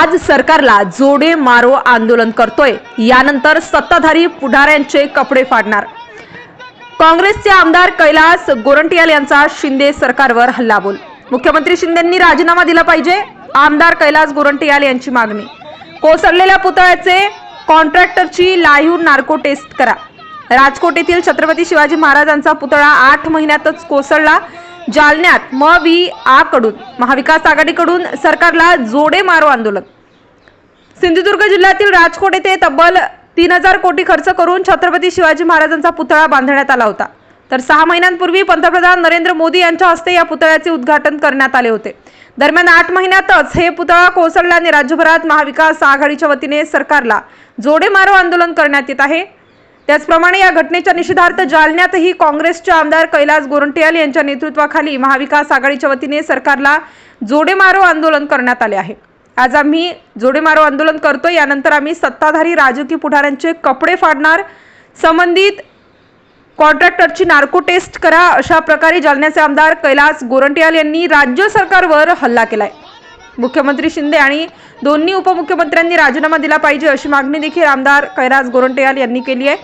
आज सरकारला जोडे मारो आंदोलन करतोय. यानंतर सत्ताधारी पुढाऱ्यांचे कपडे फाडणार. काँग्रेसचे आमदार कैलास गोरंटियाल यांचा शिंदे सरकारवर हल्लाबोल. मुख्यमंत्री शिंदेंनी राजीनामा दिला पाहिजे आमदार कैलास गोरंटियाल यांची मागणी. कोसळलेल्या पुतळ्याचे कॉन्ट्रॅक्टरची लाईव्ह नार्को टेस्ट करा. राजकोट येथील छत्रपती शिवाजी महाराजांचा पुतळा आठ महिन्यातच कोसळला. जालन्यात म वि आ कडून महाविकास आघाडीकडून सरकारला जोडे मारो आंदोलन. सिंधुदुर्ग जिल्ह्यातील राजकोट येथे तब्बल तीन हजार कोटी खर्च करून छत्रपती शिवाजी महाराजांचा पुतळा बांधण्यात आला होता. तर सहा महिन्यांपूर्वी पंतप्रधान नरेंद्र मोदी यांच्या हस्ते या पुतळ्याचे उद्घाटन करण्यात आले होते. दरम्यान आठ महिन्यातच हे पुतळा कोसळल्याने राज्यभरात महाविकास आघाडीच्या वतीने सरकारला जोडे मारो आंदोलन करण्यात येत आहे. त्याचप्रमाणे या घटनेच्या निषेधार्थ जालन्यातही काँग्रेसचे आमदार कैलास गोरंट्याल यांच्या नेतृत्वाखाली महाविकास आघाडीच्या वतीने सरकारला जोडेमारो आंदोलन करण्यात आले आहे. आज आम्ही जोडेमारो आंदोलन करतो यानंतर आम्ही सत्ताधारी राजकीय पुढाऱ्यांचे कपडे फाडणार संबंधित कॉन्ट्रॅक्टरची नार्को टेस्ट करा अशा प्रकारे जालन्याचे आमदार कैलास गोरंट्याल यांनी राज्य सरकारवर हल्ला केलाय. मुख्यमंत्री शिंदे आणि दोन्ही उपमुख्यमंत्र्यांनी राजीनामा दिला पाहिजे अशी मागणी देखील आमदार कैलास गोरंट्याल यांनी केली आहे.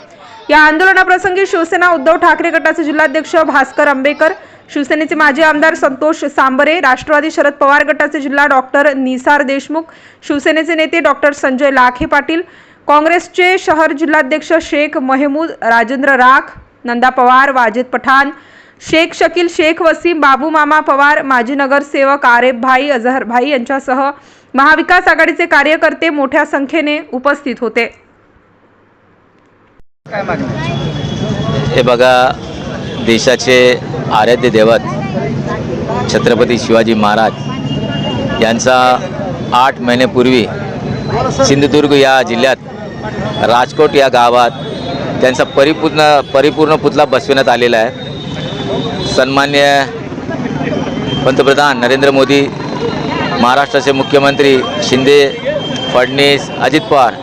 या आंदोलनाप्रसंगी शिवसेना उद्धव ठाकरे गटाचे जिल्हाध्यक्ष भास्कर आंबेकर शिवसेनेचे माजी आमदार संतोष सांबरे राष्ट्रवादी शरद पवार गटाचे जिल्हा डॉक्टर निसार देशमुख शिवसेनेचे नेते डॉक्टर संजय लाखे पाटील काँग्रेसचे शहर जिल्हाध्यक्ष शेख महमूद राजेंद्र राख नंदा पवार वाजिद पठाण शेख शकील शेख वसीम बाबू मामा पवार माजी नगरसेवक आरेफ भाई अझहर भाई यांच्यासह महाविकास आघाडीचे कार्यकर्ते मोठ्या संख्येने उपस्थित होते. हे बघा देशाचे आराध्य दैवत छत्रपती शिवाजी महाराज यांचा आठ महिन्यापूर्वी सिंधुदुर्ग या जिल्ह्यात राजकोट या गावात त्यांचा परिपूर्ण परिपूर्ण पुतळा बसविण्यात आलेला आहे. सन्मान्य पंतप्रधान नरेंद्र मोदी महाराष्ट्राचे मुख्यमंत्री शिंदे फडणवीस अजित पवार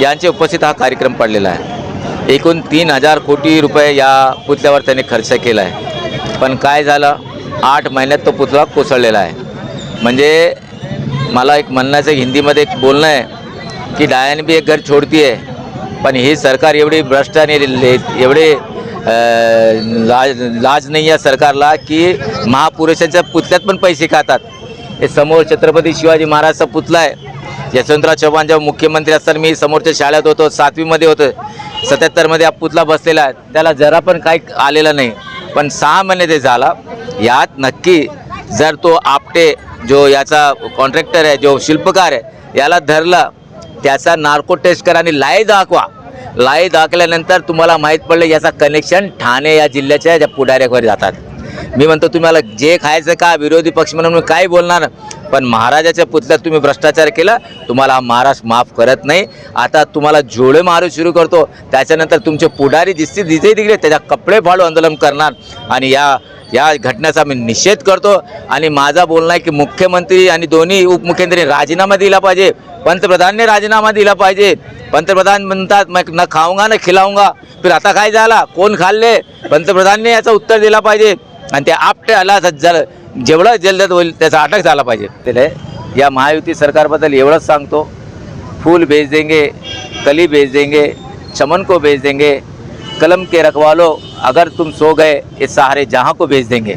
यांचे उपस्थित हा कार्यक्रम पडलेला आहे. एकूण तीन हजार कोटी रुपये या पुतळ्यावर त्यांनी खर्च केला आहे पण काय झालं? आठ महिन्यात तो पुतळा कोसळलेला आहे. म्हणजे मला एक म्हणण्याचं हिंदीमध्ये एक बोलणं आहे की डायन भी एक घर छोडती आहे पण ही सरकार एवढी भ्रष्ट आणि ले- एवढे लाज लाज नाही आहे सरकारला की महापुरुषांच्या पुतळ्यात पण पैसे खातात. हे समोर छत्रपती शिवाजी महाराजचा पुतला आहे. यशवंतराव चव्हाण जेव्हा मुख्यमंत्री असताना मी समोरच्या शाळेत होतो सातवीमध्ये होतो सत्याहत्तरमध्ये हा बसलेला आहे. त्याला जरा पण काही आलेलं नाही. पण सहा महिने ते झाला. यात नक्की जर तो आपटे जो याचा कॉन्ट्रॅक्टर आहे जो शिल्पकार आहे याला धरला त्याचा नार्को टेस्ट करा आणि लाई दाखवा. लाई दाखल्यानंतर तुम्हाला माहीत पडलं याचा कनेक्शन ठाणे या जिल्ह्याच्या ज्या पुढाऱ्यावर जातात. मी म्हणतो तुम्हाला जे खायचं का विरोधी पक्ष म्हणून मी काय बोलणार. पण महाराजाच्या पुतल्यात तुम्ही भ्रष्टाचार केला तुम्हाला हा महाराष्ट्र माफ करत नाही. आता तुम्हाला जोडे मारू सुरू करतो. त्याच्यानंतर तुमचे पुढारी दिसते जिथे तिकडे त्याच्या कपडे फाडू आंदोलन करणार. आणि या या घटनेचा मी निषेध करतो. आणि माझा बोलणं आहे की मुख्यमंत्री आणि दोन्ही उपमुख्यमंत्री राजीनामा दिला पाहिजे. पंतप्रधानने राजीनामा दिला पाहिजे. पंतप्रधान म्हणतात मग न खाऊंगा न खिलाऊंगा. फिर आता काय झाला? कोण खाल्ले? पंतप्रधानने याचं उत्तर दिला पाहिजे. आणि त्या आपट्याला जर जेवढं जलद होईल त्याचा अटक झाला पाहिजे. त्याला या महायुती सरकारबद्दल एवढंच सांगतो. फूल भेज देंगे कली भेज देंगे चमन को भेज देंगे कलम के रखवालो अगर तुम सो गए ये सहारे जहाँ को भेज देंगे.